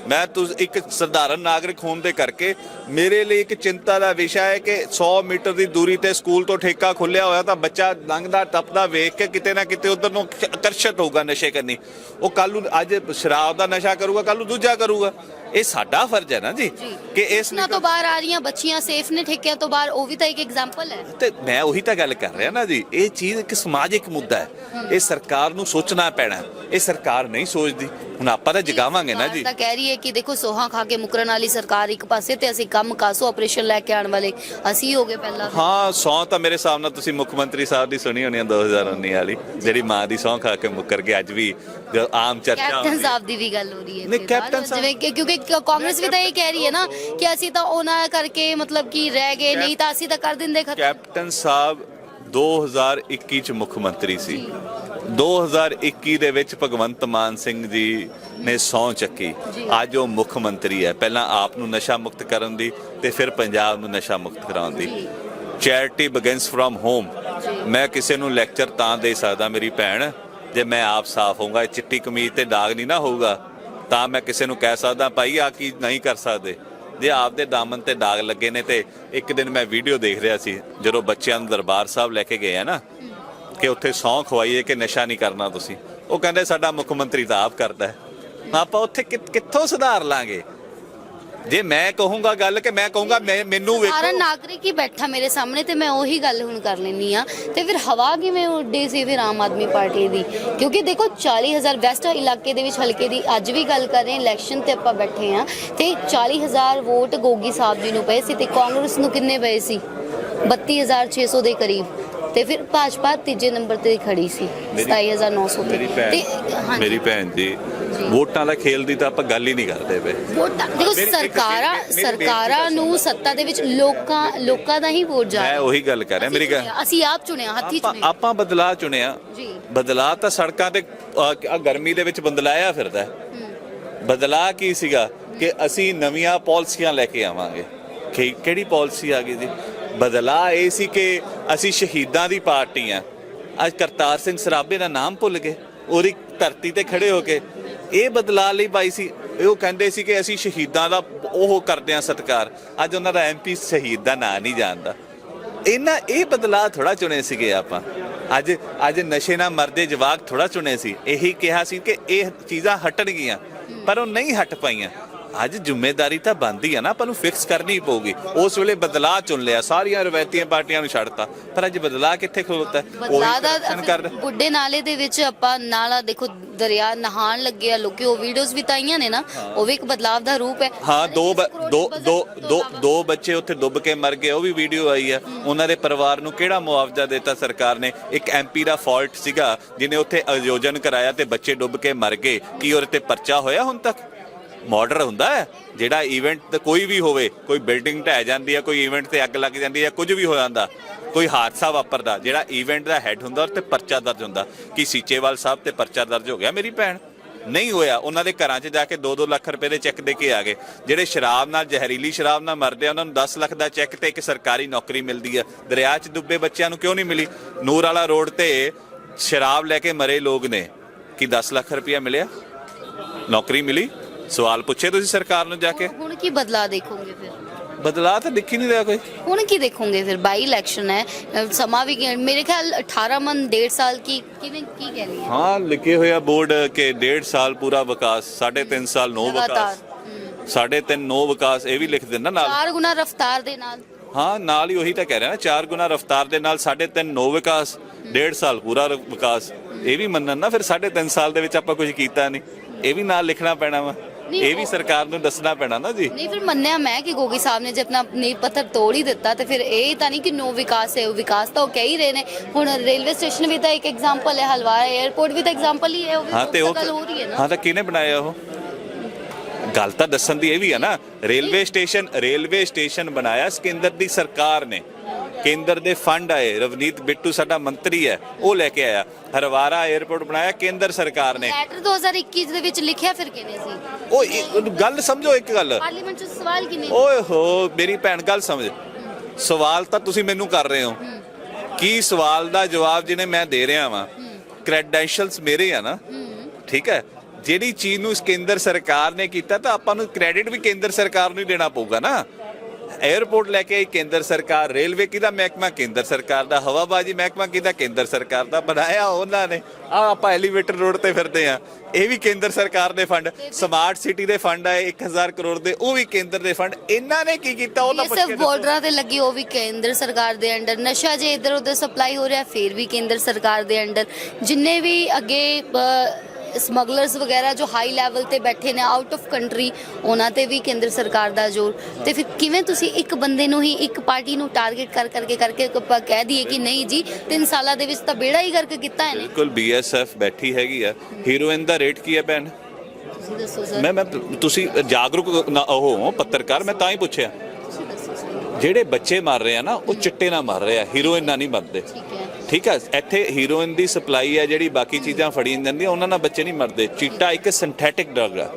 ਮੈਂ ਤੁਸ ਇੱਕ ਸਧਾਰਨ ਨਾਗਰਿਕ ਹੋਣ ਦੇ ਕਰਕੇ ਮੇਰੇ ਲਈ ਇੱਕ ਚਿੰਤਾ ਦਾ ਵਿਸ਼ਾ ਹੈ ਕਿ 100 ਮੀਟਰ ਦੀ ਦੂਰੀ ਤੇ ਸਕੂਲ ਤੋਂ ਠੇਕਾ ਖੁੱਲਿਆ ਹੋਇਆ ਤਾਂ ਬੱਚਾ ਲੰਘਦਾ, ਟੱਪਦਾ, ਵੇਖ ਕੇ ਕਿਤੇ ਨਾ ਕਿਤੇ ਉਧਰ ਨੂੰ ਆਕਰਸ਼ਿਤ ਹੋਊਗਾ ਨਸ਼ੇ ਕਰਨੀ ਉਹ ਕੱਲ ਨੂੰ ਅੱਜ ਸ਼ਰਾਬ ਦਾ ਨਸ਼ਾ ਕਰੂਗਾ ਕੱਲ ਨੂੰ ਦੂਜਾ ਕਰੂਗਾ। ਇਹ ਸਾਡਾ ਫਰਜ਼ ਹੈ ਨਾ ਜੀ ਕਿ ਇਸ ਨਾ ਤੋਂ ਬਾਹਰ ਆ ਰਹੀਆਂ ਬੱਚੀਆਂ ਸੇਫ ਨੇ ਠੇਕਿਆਂ ਤੋਂ ਬਾਹਰ ਉਹ ਵੀ ਤਾਂ ਇੱਕ ਐਗਜ਼ਾਮਪਲ ਹੈ। ਤੇ ਮੈਂ ਉਹੀ ਤਾਂ ਗੱਲ ਕਰ ਰਿਹਾ ਨਾ ਜੀ ਇਹ ਚੀਜ਼ ਇੱਕ ਸਮਾਜਿਕ ਮੁੱਦਾ ਹੈ। ਇਹ ਸਰਕਾਰ ਨੂੰ ਸੋਚਣਾ ਪੈਣਾ। ਇਹ ਸਰਕਾਰ ਨਹੀਂ ਸੋਚਦੀ। ਹੁਣ ਆਪਾਂ ਤਾਂ ਜਗਾਵਾਂਗੇ ਨਾ ਜੀ। ਤਾਂ ਕਹਿ ਰਹੀ ਹੈ ਕਿ ਦੇਖੋ ਸੋਹਾ ਖਾ ਕੇ ਮੁਕਰਨ ਵਾਲੀ ਸਰਕਾਰ ਇੱਕ ਪਾਸੇ ਤੇ ਅਸੀਂ ਕੰਮ ਕਾਸੋ ਆਪਰੇਸ਼ਨ ਲੈ ਕੇ ਆਉਣ ਵਾਲੇ ਅਸੀਂ ਹੋ ਗਏ ਪਹਿਲਾਂ। ਹਾਂ ਸੌ ਤਾਂ ਮੇਰੇ ਹਿਸਾਬ ਨਾਲ ਤੁਸੀਂ ਮੁੱਖ ਮੰਤਰੀ ਸਾਹਿਬ ਦੀ ਸੁਣੀ ਹੋਣੀ ਹੈ 2019 ਵਾਲੀ ਜਿਹੜੀ ਮਾਂ ਦੀ ਸੌਂ ਖਾ ਕੇ ਮੁੱਕਰ ਕੇ ਅੱਜ ਵੀ ਆਮ ਚਰਚਾ ਕੈਪਟਨ। ਸਾਹਿਬ ਦੀ ਵੀ ਗੱਲ ਹੋ ਰਹੀ ਹੈ ਨਹੀਂ, ਕੈਪਟਨ ਸਾਹਿਬ- ਜਿਵੇਂ ਕਿ ਕਿਉਂਕਿ ਕਾਂਗਰਸ ਵੀ ਤਾਂ ਇਹ ਕਹਿ ਰਹੀ ਹੈ ਨਾ ਕਿ ਅਸੀਂ ਤਾਂ ਉਹਨਾਂ ਕਰਕੇ ਮਤਲਬ ਕਿ ਰਹਿ ਗਏ ਨਹੀਂ ਤਾਂ ਅਸੀਂ ਤਾਂ ਕਰ ਦਿੰਦੇ ਖਤਮ ਕੈਪਟਨ ਸਾਹਿਬ 2021 ਚ ਮੁੱਖ ਮੰਤਰੀ ਸੀ 2021 ਦੇ ਵਿੱਚ ਭਗਵੰਤ ਮਾਨ ਸਿੰਘ ਜੀ ਨੇ ਸਹੁੰ ਚੱਕੀ। ਅੱਜ ਉਹ ਮੁੱਖ ਮੰਤਰੀ ਹੈ ਪਹਿਲਾਂ ਆਪ ਨੂੰ ਨਸ਼ਾ ਮੁਕਤ ਕਰਨ ਦੀ ਤੇ ਫਿਰ ਪੰਜਾਬ ਨੂੰ ਨਸ਼ਾ ਮੁਕਤ ਕਰਾਉਣ ਦੀ। Charity begins from home. ਮੈਂ ਕਿਸੇ ਨੂੰ ਲੈਕਚਰ ਤਾਂ ਦੇ ਸਕਦਾ ਮੇਰੀ ਭੈਣ ਜੇ ਮੈਂ ਆਪ ਸਾਫ਼ ਹੋਊਗਾ ਚਿੱਟੀ ਕਮੀਜ਼ ਤੇ ਦਾਗ ਨਹੀਂ ਨਾ ਹੋਊਗਾ ਤਾਂ ਮੈਂ ਕਿਸੇ ਨੂੰ ਕਹਿ ਸਕਦਾ, ਭਾਈ ਆ ਕੀ ਨਹੀਂ ਕਰ ਸਕਦੇ? ਜੇ ਆਪਦੇ ਦਾਮਨ ਤੇ ਦਾਗ ਲੱਗੇ ਨੇ ਤੇ ਇੱਕ ਦਿਨ ਮੈਂ ਵੀਡੀਓ ਦੇਖ ਰਿਹਾ ਸੀ, ਜਦੋਂ ਬੱਚਿਆਂ ਨੂੰ ਦਰਬਾਰ ਸਾਹਿਬ ਲੈ ਕੇ ਗਏ ਆ ਨਾ, ਕਿ ਉੱਥੇ ਸੌਂ ਖਵਾਈਏ ਕਿ ਨਸ਼ਾ ਨਹੀਂ ਕਰਨਾ ਤੁਸੀਂ। ਉਹ ਕਹਿੰਦੇ, ਸਾਡਾ ਮੁੱਖ ਮੰਤਰੀ ਤਾਂ ਆਪ ਕਰਦਾ ਹੈ। ਆਪਾਂ ਉੱਥੇ ਕਿ- ਕਿੱਥੋਂ ਸੁਧਾਰ ਲਾਂਗੇ? ਜੇ ਮੈਂ ਕਹੂੰਗਾ ਗੱਲ ਕਿ ਮੈਂ ਕਹੂੰਗਾ ਮੈਂ ਮੈਨੂੰ ਸਾਰਾ ਵੇਖੋ ਨਾਗਰਿਕ ਹੀ ਬੈਠਾ ਮੇਰੇ ਸਾਹਮਣੇ ਤੇ ਮੈਂ ਉਹੀ ਗੱਲ ਹੁਣ ਕਰ ਲੈਣੀ ਆ ਤੇ ਫਿਰ ਹਵਾ ਕਿਵੇਂ ਉੱਡੇ ਸੀ ਫਿਰ ਆਮ ਆਦਮੀ ਪਾਰਟੀ ਦੀ? ਕਿਉਂਕਿ ਦੇਖੋ 40000 ਵੈਸਟ ਇਲਾਕੇ ਦੇ ਵਿੱਚ ਹਲਕੇ ਦੀ ਅੱਜ ਵੀ ਗੱਲ ਕਰ ਰਹੇ ਹਾਂ ਇਲੈਕਸ਼ਨ ਤੇ ਆਪਾਂ ਬੈਠੇ ਆ ਤੇ 40000 ਵੋਟ ਗੋਗੀ ਸਾਹਿਬ ਜੀ ਨੂੰ ਪਏ ਸੀ ਤੇ ਕਾਂਗਰਸ ਨੂੰ ਕਿੰਨੇ ਪਏ ਸੀ? 32600 ਦੇ ਕਰੀਬ। ਤੇ ਫਿਰ ਭਾਜਪਾ ਤੀਜੇ ਨੰਬਰ ਤੇ ਖੜੀ ਸੀ ਮੇਰੀ- 27900 ਤੇ। ਮੇਰੀ ਭੈਣ ਤੇ ਹਾਂਜੀ। ਮੇਰੀ ਭੈਣ ਜੀ ਵੋਟਾਂ ਦਾ ਖੇਲ ਦੀ ਤਾਂ ਆਪਾਂ ਗੱਲ ਹੀ ਨਹੀਂ ਕਰਦੇ ਪਏ। ਵੋਟਾਂ ਦੇਖੋ ਸਰਕਾਰਾਂ ਸਰਕਾਰਾਂ ਨੂੰ ਸੱਤਾ ਦੇ ਵਿੱਚ ਲੋਕਾਂ ਲੋਕਾਂ ਦਾ ਹੀ ਵੋਟ ਜਾ ਮੈਂ ਰਿਹਾ। ਉਹੀ ਗੱਲ ਕਰ ਰਿਹਾ ਮੇਰੀ ਗੱਲ ਅਸੀਂ ਆਪ ਚੁਣਿਆ ਹੱਥੀ ਚੁਣਿਆ। ਆਪਾਂ ਬਦਲਾ ਚੁਣਿਆ। ਜੀ। ਬਦਲਾ ਤਾਂ ਸੜਕਾਂ ਤੇ ਆਹ ਗਰਮੀ ਦੇ ਵਿੱਚ ਬੰਦਲਾਇਆ ਫਿਰਦਾ ਹੈ। ਬਦਲਾ ਕੀ ਸੀਗਾ? ਕਿ ਅਸੀਂ ਨਵੀਆਂ ਪਾਲਿਸੀਆਂ ਲੈ ਕੇ ਆਵਾਂਗੇ। ਕਿਹੜੀ ਪਾਲਿਸੀ ਆ ਗਈ ਜੀ? ਬਦਲਾ ਇਹ ਸੀ ਕਿ ਅਸੀਂ ਸ਼ਹੀਦਾਂ ਦੀ ਪਾਰਟੀ ਆ। ਅੱਜ ਕਰਤਾਰ ਸਿੰਘ ਸਰਾਭੇ ਦਾ ਨਾਮ ਭੁੱਲ ਗਏ। ਉਹਦੀ ਧਰਤੀ ਤੇ ਖੜੇ ਹੋ ਕੇ ਇਹ ਬਦਲਾਅ ਲਈ ਪਾਈ ਸੀ ਉਹ ਕਹਿੰਦੇ ਸੀ ਕਿ ਅਸੀਂ ਸ਼ਹੀਦਾਂ ਦਾ ਉਹ ਕਰਦੇ ਆ ਸਤਿਕਾਰ। ਅੱਜ ਉਹਨਾਂ ਦਾ ਐਮਪੀ ਸ਼ਹੀਦ ਦਾ ਨਾਂ ਨਹੀਂ ਜਾਣਦਾ। ਇਹਨਾਂ ਇਹ ਬਦਲਾਅ ਥੋੜਾ ਚੁਣੇ ਸੀਗੇ ਆਪਾਂ। ਅੱਜ ਅੱਜ ਨਸ਼ੇ ਨਾਲ ਮਰਦੇ ਜਵਾਕ ਥੋੜਾ ਚੁਣੇ ਸੀ। ਇਹੀ ਕਿਹਾ ਸੀ ਕਿ ਇਹ ਚੀਜ਼ਾਂ ਹਟਣਗੀਆਂ, ਪਰ ਉਹ ਨਹੀਂ ਹਟ ਪਾਈਆਂ। ਅੱਜ ਜ਼ਿੰਮੇਵਾਰੀ ਤਾਂ ਬਣਦੀ ਆ ਨਾ ਆਪਾਂ ਨੂੰ ਫਿਕਸ ਕਰਨੀ ਪਊਗੀ। ਉਸ ਵੇਲੇ ਬਦਲਾਅ ਚੁਣ ਲਿਆ ਸਾਰੀਆਂ ਰਵਾਇਤੀਆਂ ਪਾਰਟੀਆਂ ਨੂੰ ਛੱਡਤਾ। ਪਰ ਅੱਜ ਬਦਲਾਅ ਕਿੱਥੇ ਖਲੋਤਾ? ਹੈ? ਬਦਲਾ ਦਾ ਬੁੱਢੇ ਨਾਲੇ ਦੇ ਵਿੱਚ ਆਪਾਂ ਨਾਲਾ ਦੇਖੋ ਦਰਿਆ ਨਹਾਣ ਲੱਗੇ ਆ ਲੋਕੀ ਉਹ ਵੀਡੀਓਜ਼ ਵੀ ਤਾਂ ਆਈਆਂ ਨੇ ਨਾ ਉਹ ਵੀ ਇੱਕ ਬਦਲਾਵ ਦਾ ਰੂਪ ਹੈ। ਹਾਂ ਦੋ ਦੋ ਦੋ। ਦੋ ਬੱਚੇ ਉੱਥੇ ਡੁੱਬ ਕੇ ਮਰ ਗਏ ਉਹ ਵੀ ਵੀਡੀਓ ਆਈ ਆ। ਉਹਨਾਂ ਦੇ ਪਰਿਵਾਰ ਨੂੰ ਕਿਹੜਾ ਮੁਆਵਜ਼ਾ ਦਿੱਤਾ ਸਰਕਾਰ ਨੇ? ਇੱਕ ਐਮਪੀ ਦਾ ਫਾਲਟ ਸੀਗਾ ਜਿਹਨੇ ਉੱਥੇ ਆਯੋਜਨ ਕਰਾਇਆ ਤੇ ਬੱਚੇ ਡੁੱਬ ਕੇ ਮਰ ਗਏ। ਕੀ ਉਹਦੇ ਤੇ ਪਰਚਾ ਹੋਇਆ ਹੁਣ ਤੱਕ? ਮਾਡਰ ਹੁੰਦਾ ਹੈ, ਜਿਹੜਾ ਇਵੈਂਟ ਕੋਈ ਵੀ ਹੋਵੇ, ਕੋਈ ਬਿਲਡਿੰਗ ਢਹਿ ਜਾਂਦੀ ਹੈ, ਕੋਈ ਇਵੈਂਟ ਤੇ ਅੱਗ ਲੱਗ ਜਾਂਦੀ ਹੈ ਕੁਝ ਵੀ ਹੋ ਜਾਂਦਾ, ਕੋਈ ਹਾਦਸਾ ਵਾਪਰਦਾ, ਜਿਹੜਾ ਇਵੈਂਟ ਦਾ ਹੈੱਡ ਹੁੰਦਾ ਉਹ ਤੇ ਪਰਚਾ ਦਰਜ ਹੁੰਦਾ। ਕਿ ਸੀਚੇਵਾਲ ਸਾਹਿਬ ਤੇ ਪਰਚਾ ਦਰਜ ਹੋ ਗਿਆ ਮੇਰੀ ਭੈਣ? ਨਹੀਂ ਹੋਇਆ। ਉਹਨਾਂ ਦੇ ਘਰਾਂ 'ਚ ਜਾ ਕੇ 2-2 ਲੱਖ ਰੁਪਏ ਦੇ ਚੈੱਕ ਦੇ ਕੇ ਆ ਗਏ। ਜਿਹੜੇ ਸ਼ਰਾਬ ਨਾਲ, ਜ਼ਹਿਰੀਲੀ ਸ਼ਰਾਬ ਨਾਲ ਮਰਦੇ ਆ, ਉਹਨਾਂ ਨੂੰ 10 ਲੱਖ ਦਾ ਚੈੱਕ ਤੇ ਇੱਕ ਸਰਕਾਰੀ ਨੌਕਰੀ ਮਿਲਦੀ ਆ ਦਰਿਆ 'ਚ ਡੁੱਬੇ ਬੱਚਿਆਂ ਨੂੰ ਕਿਉਂ ਨਹੀਂ ਮਿਲੀ? ਨੂਰ ਵਾਲਾ ਰੋਡ ਤੇ ਸ਼ਰਾਬ ਲੈ ਕੇ ਮਰੇ ਲੋਕ ਨੇ। ਕਿ 10 ਲੱਖ ਰੁਪਇਆ ਮਿਲਿਆ? ਨੌਕਰੀ ਮਿਲੀ? ਸਵਾਲ ਪੁੱਛੇ ਤੁਸੀਂ ਸਰਕਾਰ ਨੂੰ ਜਾ ਕੇ? ਹੁਣ ਕੀ ਬਦਲਾ ਦੇਖੋਗੇ ਫਿਰ? ਬਦਲਾਅ ਤਾਂ ਦਿਖ ਹੀ ਨਹੀਂ ਰਿਹਾ ਕੋਈ। ਹੁਣ ਕੀ ਦੇਖੋਗੇ ਫਿਰ? ਬਾਈ ਇਲੈਕਸ਼ਨ ਹੈ। ਅ, ਸਮਾਂ ਵੀ ਕੀ- ਮੇਰੇ ਖਿਆਲ 18 ਮਨ ਡੇਢ ਸਾਲ ਕੀ ਕਿਵੇਂ ਕੀ ਕਹਿ ਲਈ ਹਾਂ? ਲਿਖੇ ਹੋਇਆ ਬੋਰਡ ਕਿ ਡੇਢ ਸਾਲ ਪੂਰਾ ਵਿਕਾਸ 3.5 ਸਾਲ ਨੋ ਵਿਕਾਸ। 3.5 ਨੋ ਵਿਕਾਸ ਇਹ ਵੀ ਲਿਖ ਦਿੰਦਾ ਨਾਲ। ਚਾਰ ਗੁਣਾ ਰਫਤਾਰ ਦੇ ਨਾਲ। ਹਾਂ ਨਾਲ ਹੀ ਉਹੀ ਤਾਂ ਕਹਿ ਰਿਹਾ ਨਾ ਚਾਰ ਗੁਣਾ ਰਫਤਾਰ ਦੇ ਨਾਲ 3.5 ਨੋ ਵਿਕਾਸ ਡੇਢ ਸਾਲ ਪੂਰਾ ਰ- ਵਿਕਾਸ। ਇਹ ਵੀ ਮੰਨਣ ਨਾ ਫਿਰ 3.5 ਸਾਲ ਦੇ ਵਿੱਚ ਆਪਾਂ ਕੁਝ ਕੀਤਾ ਨਹੀਂ। ਇਹ ਵੀ ਨਾਲ ਲਿਖਣਾ ਪੈਣਾ ਵਾ। ਇਹ ਵੀ ਸਰਕਾਰ ਨੂੰ ਦੱਸਣਾ ਪੈਣਾ ਨਾ ਜੀ। ਨਹੀਂ ਫਿਰ ਮੰਨਿਆ ਮੈਂ ਕਿ ਗੋਗੀ ਸਾਹਿਬ ਨੇ ਜੇ ਆਪਣਾ ਨੀਂਹ ਪੱਥਰ ਤੋੜ ਹੀ ਦਿੱਤਾ ਤੇ ਫਿਰ ਇਹ ਤਾਂ ਨਹੀਂ ਕਿ ਨੋ ਵਿਕਾਸ ਹੈ ਉਹ ਵਿਕਾਸ ਤਾਂ ਉਹ ਕਹਿ ਹੀ ਰਹੇ ਨੇ। ਹੁਣ ਰੇਲਵੇ ਸਟੇਸ਼ਨ ਵੀ ਤਾਂ ਇੱਕ ਐਗਜ਼ਾਮਪਲ ਹੈ ਹਲਵਾਰਾ 에어ਪੋਰਟ ਵੀ ਤਾਂ ਐਗਜ਼ਾਮਪਲ ਹੀ ਹੈ ਉਹ ਵੀ ਹਾਂ ਤੇ ਉਹ ਗੱਲ ਹੋ ਰਹੀ ਹੈ ਨਾ। ਹਾਂ ਤਾਂ ਕਿਹਨੇ ਬਣਾਇਆ ਉਹ? ਗੱਲ ਤਾਂ ਦੱਸਣ ਦੀ ਇਹ ਵੀ ਹੈ ਨਾ। ਰੇਲਵੇ ਸਟੇਸ਼ਨ ਰੇਲਵੇ ਸਟੇਸ਼ਨ ਬਣਾਇਆ ਕੇਂਦਰ ਦੀ ਸਰਕਾਰ ਨੇ। ਕੇਂਦਰ ਦੇ ਫੰਡ ਆਏ। ਰਵਨੀਤ ਬਿੱਟੂ ਸਾਡਾ ਮੰਤਰੀ ਹੈ ਉਹ ਲੈ ਕੇ ਆਇਆ। ਹਰਵਾਰਾ 에어ਪੋਰਟ ਬਣਾਇਆ ਕੇਂਦਰ ਸਰਕਾਰ ਨੇ। ਲੈਟਰ 2021 ਦੇ ਵਿੱਚ ਲਿਖਿਆ ਫਿਰ ਕਿਨੇ ਸੀ? ਉਹ ਇਹ- ਗੱਲ ਸਮਝੋ ਇੱਕ ਗੱਲ। ਪਾਰਲੀਮੈਂਟ ਚ ਸਵਾਲ ਕਿਨੇ ਓਏ ਹੋ ਮੇਰੀ ਭੈਣ ਗੱਲ ਸਮਝ। ਸਵਾਲ ਤਾਂ ਤੁਸੀਂ ਮੈਨੂੰ ਕਰ ਰਹੇ ਹੋ। ਕੀ ਸਵਾਲ ਦਾ ਜਵਾਬ ਜਿਹਨੇ ਮੈਂ ਦੇ ਰਿਹਾ ਵਾਂ ਕ੍ਰੈਡੈਂਸ਼ੀਅਲਸ ਮੇਰੇ ਆ ਨਾ। ਠੀਕ ਹੈ? ਜਿਹੜੀ ਚੀਜ਼ ਨੂੰ ਇਸ ਕੇਂਦਰ ਸਰਕਾਰ ਨੇ ਕੀਤਾ ਤਾਂ ਆਪਾਂ ਨੂੰ ਕ੍ਰੈਡਿਟ ਵੀ ਕੇਂਦਰ ਸਰਕਾਰ ਨੂੰ ਹੀ ਦੇਣਾ ਪਊਗਾ ਨਾ। 에어ਪੋਰਟ ਲੈ ਕੇ ਕੇਂਦਰ ਸਰਕਾਰ ਰੇਲਵੇ ਕਿਹਦਾ ਮਹਿਕਮਾ? ਕੇਂਦਰ ਸਰਕਾਰ ਦਾ। ਹਵਾਬਾਜ਼ੀ ਮਹਿਕਮਾ ਕਿਹਦਾ? ਕੇਂਦਰ ਸਰਕਾਰ ਦਾ। ਬਣਾਇਆ ਉਹਨਾਂ ਨੇ। ਆ ਆਪਾਂ ਐਲੀਵੇਟਰ ਰੋਡ ਤੇ ਫਿਰਦੇ ਆ ਇਹ ਵੀ ਕੇਂਦਰ ਸਰਕਾਰ ਦੇ ਫੰਡ। ਸਮਾਰਟ ਸਿਟੀ ਦੇ ਫੰਡ ਆਏ 1000 ਕਰੋੜ ਦੇ। ਉਹ ਵੀ ਕੇਂਦਰ ਦੇ ਫੰਡ। ਇਹਨਾਂ ਨੇ ਕੀ ਕੀਤਾ? ਉਹ ਤਾਂ ਸਿਰਫ। ਬਾਰਡਰਾਂ ਤੇ ਲੱਗੀ ਉਹ ਵੀ ਕੇਂਦਰ ਸਰਕਾਰ ਦੇ ਅੰਡਰ। ਨਸ਼ਾ ਜੇ ਇੱਧਰ ਉੱਧਰ ਸਪਲਾਈ ਹੋ ਰਿਹਾ ਫਿਰ ਵੀ ਕੇਂਦਰ ਸਰਕਾਰ ਦੇ ਅੰਡਰ। ਜਿੰਨੇ ਵੀ ਅੱਗੇ ਸਮਗਲਰਸ ਵਗੈਰਾ ਜੋ ਹਾਈ ਲੈਵਲ ਤੇ ਬੈਠੇ ਨੇ ਆਊਟ ਆਫ ਕੰਟਰੀ ਉਹਨਾਂ ਤੇ ਵੀ ਕੇਂਦਰ ਸਰਕਾਰ ਦਾ ਜ਼ੋਰ। ਤੇ ਫਿਰ ਕਿਵੇਂ ਤੁਸੀਂ ਇੱਕ ਬੰਦੇ ਨੂੰ ਹੀ ਇੱਕ ਪਾਰਟੀ ਨੂੰ ਟਾਰਗੇਟ ਕਰ ਕਰਕੇ ਕਰਕੇ ਆਪਾਂ ਕਹਿ ਦਈਏ ਕਿ ਨਹੀਂ ਜੀ 3 ਸਾਲਾਂ ਦੇ ਵਿੱਚ ਤਾਂ ਬੇੜਾ ਹੀ ਕਰਕੇ ਕੀਤਾ ਇਹਨੇ। ਬਿਲਕੁਲ ਬੀਐਸਐਫ ਬੈਠੀ ਹੈਗੀ ਆ। ਹੀਰੋਇਨ ਦਾ ਰੇਟ ਕੀ ਹੈ ਭੈਣ? ਤੁਸੀਂ ਦੱਸੋ ਸਰ ਮੈਂ ਮੈਂ ਤੁਸੀਂ ਜਾਗਰੂਕ ਨਾ ਉਹ ਹੋ ਪੱਤਰਕਾਰ ਮੈਂ ਤਾਂ ਹੀ ਪੁੱਛਿਆ। ਜਿਹੜੇ ਬੱਚੇ ਮਰ ਰਹੇ ਆ ਨਾ ਉਹ ਚਿੱਟੇ ਨਾਲ ਮਰ ਰਹੇ ਆ ਹੀਰੋਇਨ ਨਾਲ ਨਹੀਂ ਮਰਦੇ। ਠੀਕ ਹੈ। ਠੀਕ ਹੈ ਇੱਥੇ ਹੀਰੋਇਨ ਦੀ ਸਪਲਾਈ ਹੈ ਜਿਹੜੀ ਬਾਕੀ ਚੀਜ਼ਾਂ ਫੜੀਆਂ ਜਾਂਦੀਆਂ ਉਹਨਾਂ ਨਾਲ ਬੱਚੇ ਨਹੀਂ ਮਰਦੇ। ਚੀਟਾ ਇੱਕ ਸਿੰਥੈਟਿਕ ਡਰਗ ਹੈ।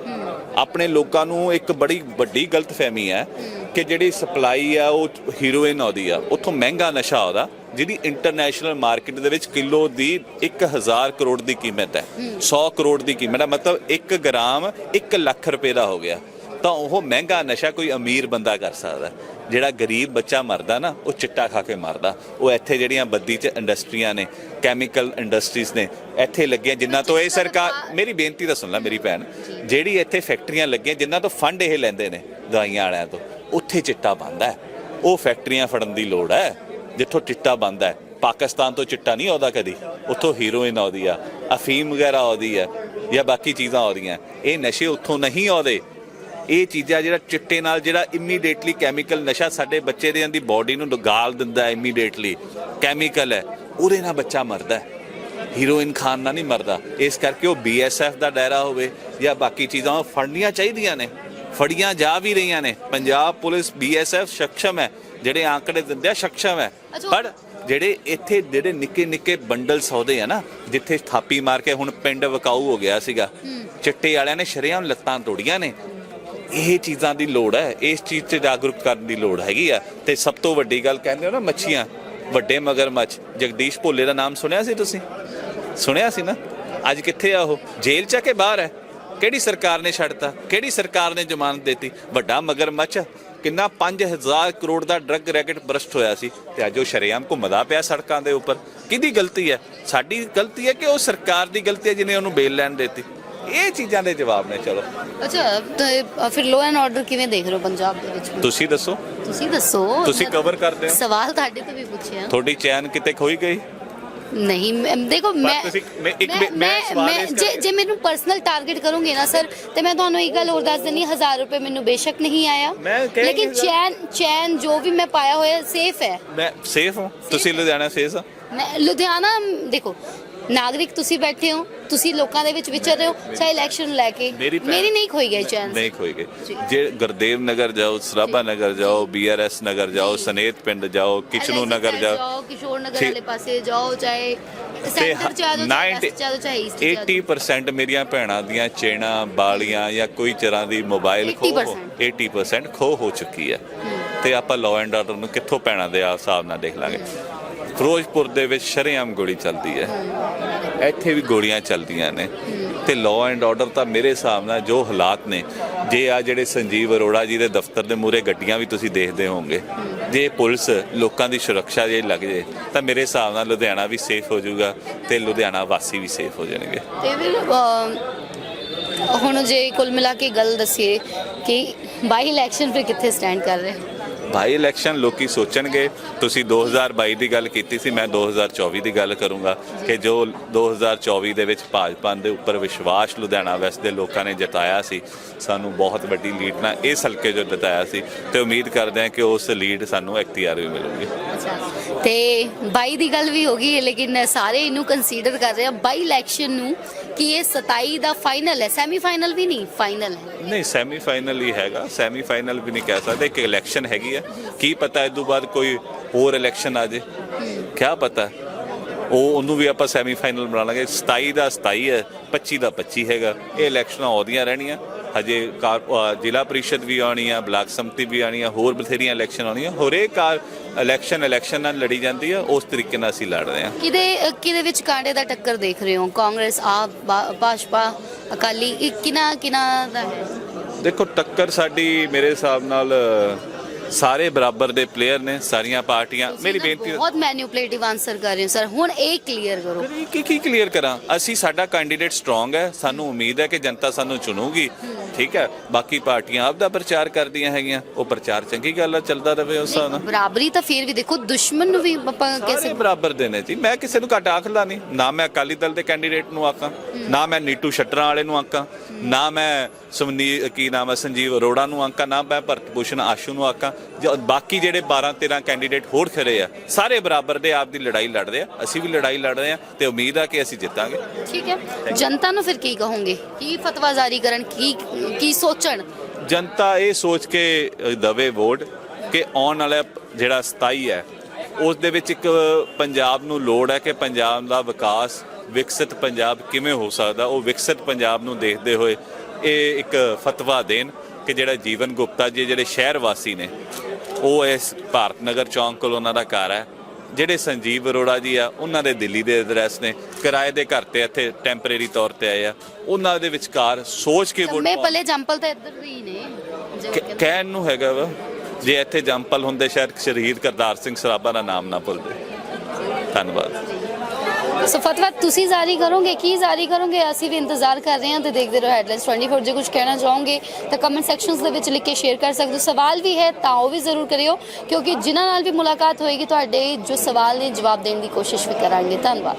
ਆਪਣੇ ਲੋਕਾਂ ਨੂੰ ਇੱਕ ਬੜੀ ਵੱਡੀ ਗਲਤਫਹਿਮੀ ਹੈ। ਕਿ ਜਿਹੜੀ ਸਪਲਾਈ ਆ ਉਹ ਹੀਰੋਇਨ ਆਉਂਦੀ ਆ। ਉੱਥੋਂ ਮਹਿੰਗਾ ਨਸ਼ਾ ਆਉਂਦਾ ਜਿਹਦੀ ਇੰਟਰਨੈਸ਼ਨਲ ਮਾਰਕੀਟ ਦੇ ਵਿੱਚ ਕਿਲੋ ਦੀ 1000 ਕਰੋੜ ਦੀ ਕੀਮਤ ਹੈ। 100 ਕਰੋੜ ਦੀ ਕੀਮਤ ਹੈ ਮਤਲਬ 1 ਗ੍ਰਾਮ 1 ਲੱਖ ਰੁਪਏ ਦਾ ਹੋ ਗਿਆ। ਤਾਂ ਉਹ ਮਹਿੰਗਾ ਨਸ਼ਾ ਕੋਈ ਅਮੀਰ ਬੰਦਾ ਕਰ ਸਕਦਾ। ਜਿਹੜਾ ਗਰੀਬ ਬੱਚਾ ਮਰਦਾ ਨਾ, ਉਹ ਚਿੱਟਾ ਖਾ ਕੇ ਮਰਦਾ। ਉਹ ਇੱਥੇ ਜਿਹੜੀਆਂ ਬੱਦੀ ਚ ਇੰਡਸਟਰੀਆਂ ਨੇ ਕੈਮੀਕਲ ਇੰਡਸਟਰੀਜ਼ ਨੇ, ਇੱਥੇ ਲੱਗੀਆਂ ਜਿਨ੍ਹਾਂ ਤੋਂ ਇਹ ਸਰਕਾਰ ਮੇਰੀ ਬੇਨਤੀ ਤਾਂ ਸੁਣ ਲੈ ਮੇਰੀ ਭੈਣ, ਜਿਹੜੀ ਇੱਥੇ ਫੈਕਟਰੀਆਂ ਲੱਗੀਆਂ ਜਿਨ੍ਹਾਂ ਤੋਂ ਫੰਡ ਇਹ ਲੈਂਦੇ ਨੇ ਦਵਾਈਆਂ ਵਾਲਿਆਂ ਤੋਂ, ਉੱਥੇ ਚਿੱਟਾ ਬੰਦਾ ਉਹ ਫੈਕਟਰੀਆਂ ਫੜਨ ਦੀ ਲੋੜ ਹੈ, ਜਿੱਥੋਂ ਚਿੱਟਾ ਬੰਦਾ ਪਾਕਿਸਤਾਨ ਤੋਂ ਚਿੱਟਾ ਨਹੀਂ ਆਉਂਦਾ ਕਦੀ, ਉੱਥੋਂ ਹੀਰੋਇਨ ਆਉਂਦੀ ਆ, ਅਫੀਮ ਵਗੈਰਾ ਆਉਂਦੀ ਆ, ਜਾਂ ਬਾਕੀ ਚੀਜ਼ਾਂ ਆਉਂਦੀਆਂ। ਇਹ ਨਸ਼ੇ ਉੱਥੋਂ ਨਹੀਂ ਆਉਂਦੇ ਇਹ ਚੀਜ਼ਾਂ ਜਿਹੜਾ ਚਿੱਟੇ ਨਾਲ ਜਿਹੜਾ ਇਮੀਡੀਏਟਲੀ ਕੈਮੀਕਲ ਨਸ਼ਾ ਸਾਡੇ ਬੱਚੇ ਦੇ ਅੰਦੀ ਬਾਡੀ ਨੂੰ ਗਾਲ ਦਿੰਦਾ ਹੈ ਇਮੀਡੀਏਟਲੀ ਕੈਮੀਕਲ ਹੈ। ਉਹਦੇ ਨਾਲ ਬੱਚਾ ਮਰਦਾ ਹੀਰੋਇਨ ਖਾਨ ਨਾਲ ਨਹੀਂ ਮਰਦਾ। ਇਸ ਕਰਕੇ ਉਹ ਬੀਐਸਐਫ ਦਾ ਡਾਇਰਾ ਹੋਵੇ ਜਾਂ ਬਾਕੀ ਚੀਜ਼ਾਂ ਉਹ ਫੜਨੀਆਂ ਚਾਹੀਦੀਆਂ ਨੇ। ਫੜੀਆਂ ਜਾ ਵੀ ਰਹੀਆਂ ਨੇ। ਪੰਜਾਬ ਪੁਲਿਸ ਬੀਐਸਐਫ ਸਕਸ਼ਮ ਹੈ। ਜਿਹੜੇ ਆਂਕੜੇ ਦਿੰਦੇ ਆ ਸਕਸ਼ਮ ਹੈ। ਪਰ ਜਿਹੜੇ ਇੱਥੇ ਜਿਹੜੇ ਨਿੱਕੇ ਨਿੱਕੇ ਬੰਡਲ ਸੌਦੇ ਆ ਨਾ ਜਿੱਥੇ ਥਾਪੀ ਮਾਰ ਕੇ ਹੁਣ ਪਿੰਡ ਵਕਾਊ ਹੋ ਗਿਆ ਸੀਗਾ ਚਿੱਟੇ ਵਾਲਿਆਂ ਨੇ ਸ਼ਰਿਆਂ ਲੱਤਾਂ ਤੋੜੀਆਂ ਨੇ। ਇਹ ਚੀਜ਼ਾਂ ਦੀ ਲੋੜ ਹੈ, ਇਸ ਚੀਜ਼ ਤੇ ਜਾਗਰੂਕ ਕਰਨ ਦੀ ਲੋੜ ਹੈਗੀ ਆ। ਤੇ ਸਭ ਤੋਂ ਵੱਡੀ ਗੱਲ ਕਹਿੰਦੇ ਹੋ ਨਾ ਮੱਛੀਆਂ, ਵੱਡੇ ਮਗਰਮੱਛ। ਜਗਦੀਸ਼ ਭੋਲੇ ਦਾ ਨਾਮ ਸੁਣਿਆ ਸੀ ਤੁਸੀਂ? ਸੁਣਿਆ ਸੀ ਨਾ? ਅੱਜ ਕਿੱਥੇ ਆ ਉਹ? ਜੇਲ੍ਹ ਚ ਆ ਕੇ ਬਾਹਰ ਹੈ? ਕਿਹੜੀ ਸਰਕਾਰ ਨੇ ਛੱਡਤਾ ਕਿਹੜੀ ਸਰਕਾਰ ਨੇ ਜ਼ਮਾਨਤ ਦਿੱਤੀ ਵੱਡਾ ਮਗਰਮੱਛ ਕਿੰਨਾ 5000 ਕਰੋੜ ਦਾ ਡਰੱਗ ਰੈਕਟ ਬਰਸਟ ਹੋਇਆ ਸੀ। ਤੇ ਅੱਜ ਉਹ ਸ਼ਰੇਆਮ ਘੁੰਮਦਾ ਪਿਆ ਸੜਕਾਂ ਦੇ ਉੱਪਰ। ਕਿਹਦੀ ਗਲਤੀ ਹੈ? ਸਾਡੀ ਗਲਤੀ ਹੈ ਕਿ ਉਹ ਸਰਕਾਰ ਦੀ ਗਲਤੀ ਹੈ ਜਿਹਨੇ ਉਹਨੂੰ ਬੇਲ ਲੈਣ ਦਿੱਤੀ ਇਹ ਚੀਜ਼ਾਂ ਦੇ ਜਵਾਬ ਨੇ ਚਲੋ। ਅੱਛਾ ਤੇ ਫਿਰ ਲੋ ਐਂਡ ਆਰਡਰ ਕਿਵੇਂ ਦੇਖ ਰਹੇ ਹੋ ਪੰਜਾਬ ਦੇ ਵਿੱਚ? ਤੁਸੀਂ ਦੱਸੋ। ਤੁਸੀਂ ਦੱਸੋ ਤੁਸੀਂ ਕਵਰ ਕਰਦੇ ਹੋ। ਸਵਾਲ ਤੁਹਾਡੇ ਤੋਂ ਵੀ ਪੁੱਛਿਆ। ਤੁਹਾਡੀ ਚੈਨ ਕਿਤੇ ਖੋਈ ਗਈ? ਨਹੀਂ ਮੈਂ- ਦੇਖੋ ਮੈਂ ਤੁਸੀਂ- ਮੈਂ- ਇੱਕ ਮੈਂ- ਮੈਂ ਸਵਾਲ ਇਸ ਜੇ ਕਰਕੇ- ਜੇ ਮੈਨੂੰ ਪਰਸਨਲ ਟਾਰਗੇਟ ਕਰੋਗੇ ਨਾ ਸਰ ਤੇ ਮੈਂ ਤੁਹਾਨੂੰ ਇੱਕ ਗੱਲ ਹੋਰ ਦੱਸ ਦਿੰਨੀ 1000 ਰੁਪਏ ਮੈਨੂੰ ਬੇਸ਼ੱਕ ਨਹੀਂ ਆਇਆ। ਮੈਂ ਕਹਿ ਲੇਕਿਨ ਚੈਨ ਚੈਨ ਜੋ ਵੀ ਮੈਂ ਪਾਇਆ ਹੋਇਆ ਸੇਫ ਹੈ। ਮੈਂ ਸੇਫ ਹਾਂ? ਤੁਸੀਂ ਲੁਧਿਆਣਾ ਸੇਫ ਆ? ਮੈਂ ਲੁਧਿਆਣਾ ਦੇਖੋ ਨਾਗਰਿਕ ਤੁਸੀਂ ਬੈਠੇ ਹੋ ਤੁਸੀਂ ਲੋਕਾਂ ਦੇ ਵਿੱਚ ਵਿਚਰ ਰਹੇ ਹੋ ਚਾਹੇ ਇਲੈਕਸ਼ਨ ਲੈ ਕੇ। ਮੇਰੀ ਭੈਣ- ਮੇਰੀ ਨਹੀਂ ਖੋਈ ਗਈ ਚੈਨ ਨਹੀਂ ਖੋਈ ਗਈ। ਜੀ। ਗੁਰਦੇਵ ਨਗਰ ਜਾਓ ਸਰਾਭਾ ਨਗਰ ਜਾਓ ਬੀਆਰਐਸ ਨਗਰ ਜਾਓ। ਸਨੇਤ ਪਿੰਡ ਜਾਓ ਕਿਚਨੂ ਨਗਰ ਜਾਓ। ਕਿਸ਼ੋਰ ਨਗਰ ਠੀਕ। ਵਾਲੇ ਪਾਸੇ ਜਾਓ ਚਾਹੇ ਸੈਂਟਰ ਚ ਆ ਜਾਓ ਚਾਹੇ 90 west ਚ ਆ ਜਾਓ ਚਾਹੇ east ਚ ਆ ਜਾਓ। 80% ਮੇਰੀਆਂ ਭੈਣਾਂ ਦੀਆਂ ਚੇਨਾਂ ਬਾਲੀਆਂ ਜਾਂ ਕੋਈ ਤਰ੍ਹਾਂ ਦੀ ਮੋਬਾਈਲ ਖੋ 80% 80% ਖੋ ਹੋ ਚੁੱਕੀ ਹੈ। ਤੇ ਆਪਾਂ ਲਾਅ ਐਂਡ ਆਰਡਰ ਨੂੰ ਕਿੱਥੋਂ ਭੈਣਾਂ ਦੇ ਹਿਸਾਬ ਨਾਲ ਦੇਖ ਲਾਂਗੇ। ਫਿਰੋਜ਼ਪੁਰ ਦੇ ਵਿੱਚ ਸ਼ਰੇਆਮ ਗੋਲੀ ਚੱਲਦੀ ਹੈ। ਇੱਥੇ ਵੀ ਗੋਲੀਆਂ ਚੱਲਦੀਆਂ ਨੇ ਤੇ ਲਾਅ ਐਂਡ ਆਰਡਰ ਤਾਂ ਮੇਰੇ ਹਿਸਾਬ ਨਾਲ ਜੋ ਹਾਲਾਤ ਨੇ, ਜੇ ਆ ਜਿਹੜੇ ਸੰਜੀਵ ਅਰੋੜਾ ਜੀ ਦੇ ਦਫ਼ਤਰ ਦੇ ਮੂਹਰੇ ਗੱਡੀਆਂ ਵੀ ਤੁਸੀਂ ਦੇਖਦੇ ਹੋਵੋਗੇ, ਜੇ ਪੁਲਿਸ ਲੋਕਾਂ ਦੀ ਸੁਰੱਖਿਆ ਜੇ ਲੱਗ ਜੇ, ਤਾਂ ਮੇਰੇ ਹਿਸਾਬ ਨਾਲ ਲੁਧਿਆਣਾ ਵੀ ਸੇਫ ਹੋ ਜਾਊਗਾ ਤੇ ਲੁਧਿਆਣਾ ਵਾਸੀ ਵੀ ਸੇਫ ਹੋ ਜਾਣਗੇ। ਤੇ ਫਿਰ ਹੁਣ ਜੇ ਕੁੱਲ ਮਿਲਾ ਕੇ ਗੱਲ ਦਸੀਏ ਕਿ ਬਾਈ ਇਲੈਕਸ਼ਨ ਫਿਰ ਕਿੱਥੇ ਸਟੈਂਡ ਕਰ ਰਹੇ ਹੋ? ਬਾਈ ਇਲੈਕਸ਼ਨ ਲੋਕੀ ਸੋਚਣਗੇ, ਤੁਸੀਂ 2022 ਦੀ ਗੱਲ ਕੀਤੀ ਸੀ, ਮੈਂ 2024 ਦੀ ਗੱਲ ਕਰੂੰਗਾ ਕਿ ਜੋ 2024 ਦੇ ਵਿੱਚ ਭਾਜਪਾ ਦੇ ਉੱਪਰ ਵਿਸ਼ਵਾਸ ਲੁਧਿਆਣਾ ਵੈਸਟ ਦੇ ਲੋਕਾਂ ਨੇ ਜਤਾਇਆ ਸੀ, ਸਾਨੂੰ ਬਹੁਤ ਵੱਡੀ ਲੀਡ ਨਾਲ ਇਸ ਹਲਕੇ ਜੋ ਜਤਾਇਆ ਸੀ ਤੇ ਉਮੀਦ ਕਰਦੇ ਹਾਂ ਕਿ ਉਸ ਲੀਡ ਸਾਨੂੰ ਐਕਟੀਆਰ ਵੀ ਮਿਲੂਗੀ। ਅੱਛਾ। ਤੇ ਬਾਈ ਦੀ ਗੱਲ ਵੀ ਹੋ ਗਈ ਹੈ, ਲੇਕਿਨ ਸਾਰੇ ਇਹਨੂੰ ਕੰਸੀਡਰ ਕਰ ਰਹੇ ਆ, ਬਾਈ ਇਲੈਕਸ਼ਨ ਨੂੰ ਕਿ ਇਹ 27 ਦਾ ਫਾਈਨਲ ਹੈ ਸੈਮੀ ਫਾਈਨਲ ਵੀ ਨਹੀਂ ਫਾਈਨਲ ਹੈ। ਨਹੀਂ ਸੈਮੀ ਫਾਈਨਲ ਹੀ ਹੈਗਾ। ਸੈਮੀ ਫਾਈਨਲ ਵੀ ਨਹੀਂ ਕਹਿ ਸਕਦੇ। ਇੱਕ ਇਲੈਕਸ਼ਨ ਹੈਗੀ ਹੈ ਕੀ ਪਤਾ ਇਸ ਤੋਂ ਬਾਅਦ ਕੋਈ ਹੋਰ ਇਲੈਕਸ਼ਨ ਆ ਜੇ ਕਿਆ ਪਤਾ? ਉਹ ਉਹਨੂੰ ਵੀ ਆਪਾਂ ਸੈਮੀ ਫਾਈਨਲ ਬਣਾ ਲਾਂਗੇ। 27 ਦਾ 27 ਹੈ 25 ਦਾ 25 ਹੈਗਾ। ਇਹ ਇਲੈਕਸ਼ਨਾਂ ਆਉਂਦੀਆਂ ਰਹਿਣੀਆਂ। ਹਜੇ ਜ਼ਿਲ੍ਹਾ ਪ੍ਰੀਸ਼ਦ ਵੀ ਆਉਣੀ ਆ ਬਲਾਕ ਸੰਮਤੀ ਵੀ ਆਉਣੀ ਆ ਹੋਰ ਬਥੇਰੀਆਂ ਇਲੈਕਸ਼ਨ ਆਉਣੀਆਂ। ਹਰੇਕ ਕਾਰ ਇਲੈਕਸ਼ਨ ਇਲੈਕਸ਼ਨ ਨਾਲ ਲੜੀ ਜਾਂਦੀ ਆ ਉਸ ਤਰੀਕੇ ਨਾਲ ਅਸੀਂ ਲੜ ਰਹੇ ਹਾਂ। ਕਿਹਦੇ ਕਿਹਦੇ ਵਿੱਚ ਕਾਂਡੇ ਦਾ ਟੱਕਰ ਦੇਖ ਰਹੇ ਹੋ? ਕਾਂਗਰਸ ਆਪ ਭਾਜਪਾ ਅਕਾਲੀ ਕਿਨਾ ਕਿਨਾ ਦਾ ਹੈ? ਦੇਖੋ ਟੱਕਰ ਸਾਡੀ ਮੇਰੇ ਹਿਸਾਬ ਨਾਲ ਸਾਰੇ ਬਰਾਬਰ ਦੇ ਪਲੇਅਰ ਨੇ ਸਾਰੀਆਂ ਪਾਰਟੀਆਂ। ਮੇਰੀ ਬੇਨਤੀ ਬਹੁਤ ਮੈਨੂਪਲੇਟਿਵ ਆਨਸਰ ਕਰ ਰਹੇ ਹੋ ਸਰ ਹੁਣ ਇਹ ਕਲੀਅਰ ਕਰੋ। ਫਿਰ ਇਹ ਕੀ ਕੀ ਕਲੀਅਰ ਕਰਾਂ? ਅਸੀਂ ਸਾਡਾ ਕੈਂਡੀਡੇਟ ਸਟਰੋਂਗ ਹੈ ਸਾਨੂੰ ਉਮੀਦ ਹੈ ਕਿ ਜਨਤਾ ਸਾਨੂੰ ਚੁਣੂਗੀ। ਠੀਕ ਹੈ? ਬਾਕੀ ਪਾਰਟੀਆਂ ਆਪ ਦਾ ਪ੍ਰਚਾਰ ਕਰਦੀਆਂ ਹੈਗੀਆਂ। ਉਹ ਪ੍ਰਚਾਰ ਚੰਗੀ ਗੱਲ ਹੈ ਚੱਲਦਾ ਰਵੇ ਉਸ ਹਿਸਾਬ ਨਾਲ। ਬਰਾਬਰੀ ਤਾਂ ਫਿਰ ਵੀ ਦੇਖੋ ਦੁਸ਼ਮਣ ਨੂੰ ਵੀ ਆਪਾਂ ਸਾਰੇ ਕਿਸੇ ਬਰਾਬਰ ਦੇ ਨੇ ਜੀ। ਮੈਂ ਕਿਸੇ ਨੂੰ ਘੱਟ ਆਖਦਾ ਨਹੀਂ। ਨਾ ਮੈਂ ਅਕਾਲੀ ਦਲ ਦੇ ਕੈਂਡੀਡੇਟ ਨੂੰ ਆਕਾਂ ਨਾ ਮੈਂ ਨੀਟੂ ਸ਼ਟਰਾਂ ਵਾਲੇ ਨੂੰ ਆਕਾਂ ਨਾ ਮੈਂ ਸੁਮਨੀ ਕੀ ਨਾਮ ਹੈ ਸੰਜੀਵ ਅਰੋੜਾ ਨੂੰ ਆਕਾਂ ਨਾ ਮੈਂ ਭਰਤ ਭੂਸ਼ਣ ਆਸ਼ੂ ਨੂੰ ਆਕਾਂ ਬਾਕੀ ਜਿਹੜੇ 12 13 ਕੈਂਡੀਡੇਟ ਹੋਰ ਖੜੇ ਆ ਸਾਰੇ ਬਰਾਬਰ ਦੇ ਆਪ ਦੀ ਲੜਾਈ ਲੜਦੇ ਆ ਅਸੀਂ ਵੀ ਲੜਾਈ ਲੜ ਰਹੇ ਆ ਤੇ ਉਮੀਦ ਆ ਕਿ ਅਸੀਂ ਜਿੱਤਾਂਗੇ। ਠੀਕ ਹੈ। ਜਨਤਾ ਨੂੰ ਫਿਰ ਕੀ ਕਹੋਗੇ? ਕੀ ਫਤਵਾ ਜਾਰੀ ਕਰਨ ਕੀ ਕੀ ਸੋਚਣ? ਜਨਤਾ ਇਹ ਸੋਚ ਕੇ ਦਵੇ ਵੋਟ ਕਿ ਆਉਣ ਵਾਲਾ ਜਿਹੜਾ 27 ਹੈ ਉਸ ਦੇ ਵਿੱਚ ਇੱਕ ਪੰਜਾਬ ਨੂੰ ਲੋੜ ਹੈ ਕਿ ਪੰਜਾਬ ਦਾ ਵਿਕਾਸ ਵਿਕਸਿਤ ਪੰਜਾਬ ਕਿਵੇਂ ਹੋ ਸਕਦਾ ਉਹ ਵਿਕਸਿਤ ਪੰਜਾਬ ਨੂੰ ਦੇਖਦੇ ਹੋਏ ਇਹ ਇੱਕ ਫਤਵਾ ਦੇਣ। ਕਿ ਜਿਹੜਾ ਜੀਵਨ ਗੁਪਤਾ ਜੀ ਜਿਹੜੇ ਸ਼ਹਿਰ ਵਾਸੀ ਨੇ ਉਹ ਇਸ ਭਾਰਤ ਨਗਰ ਚੌਂਕ ਕੋਲ ਉਹਨਾਂ ਦਾ ਘਰ ਹੈ। ਜਿਹੜੇ ਸੰਜੀਵ ਅਰੋੜਾ ਜੀ ਆ ਉਹਨਾਂ ਦੇ ਦਿੱਲੀ ਦੇ ਐਡਰੈਸ ਨੇ ਕਿਰਾਏ ਦੇ ਘਰ ਤੇ ਇੱਥੇ ਟੈਂਪਰੇਰੀ ਤੌਰ ਤੇ ਆਏ ਆ। ਉਹਨਾਂ ਦੇ ਵਿਚਕਾਰ ਸੋਚ ਕੇ ਵੋਟ ਮੈਂ ਪਲੇ ਜੰਪਲ ਤਾਂ ਇੱਧਰ ਹੀ ਨੇ। ਕਹਿਣ ਨੂੰ ਹੈਗਾ ਵਾ ਜੇ ਇੱਥੇ ਜੰਪਲ ਹੁੰਦੇ ਸ਼ਾਇਦ ਸ਼ਹੀਦ ਕਰਤਾਰ ਸਿੰਘ ਸਰਾਭਾ ਦਾ ਨਾਮ ਨਾ ਭੁੱਲਦੇ। ਧੰਨਵਾਦ। ਸੋ ਫਤਵਾ ਤੁਸੀਂ ਜਾਰੀ ਕਰੋਗੇ? ਕੀ ਜਾਰੀ ਕਰੋਗੇ? ਅਸੀਂ ਵੀ ਇੰਤਜ਼ਾਰ ਕਰ ਰਹੇ ਹਾਂ ਤੇ ਦੇਖਦੇ ਰਹੋ ਹੈਡਲਾਈਨਸ 24 ਜੇ ਕੁਝ ਕਹਿਣਾ ਚਾਹੋਗੇ ਤਾਂ ਕਮੈਂਟ ਸੈਕਸ਼ਨਸ ਦੇ ਵਿੱਚ ਲਿਖ ਕੇ ਸ਼ੇਅਰ ਕਰ ਸਕਦੇ ਹੋ। ਸਵਾਲ ਵੀ ਹੈ ਤਾਂ ਉਹ ਵੀ ਜ਼ਰੂਰ ਕਰਿਓ, ਕਿਉਂਕਿ ਜਿਨ੍ਹਾਂ ਨਾਲ ਵੀ ਮੁਲਾਕਾਤ ਹੋਏਗੀ, ਤੁਹਾਡੇ ਜੋ ਸਵਾਲ ਨੇ ਜਵਾਬ ਦੇਣ ਦੀ ਕੋਸ਼ਿਸ਼ ਵੀ ਕਰਾਂਗੇ। ਧੰਨਵਾਦ।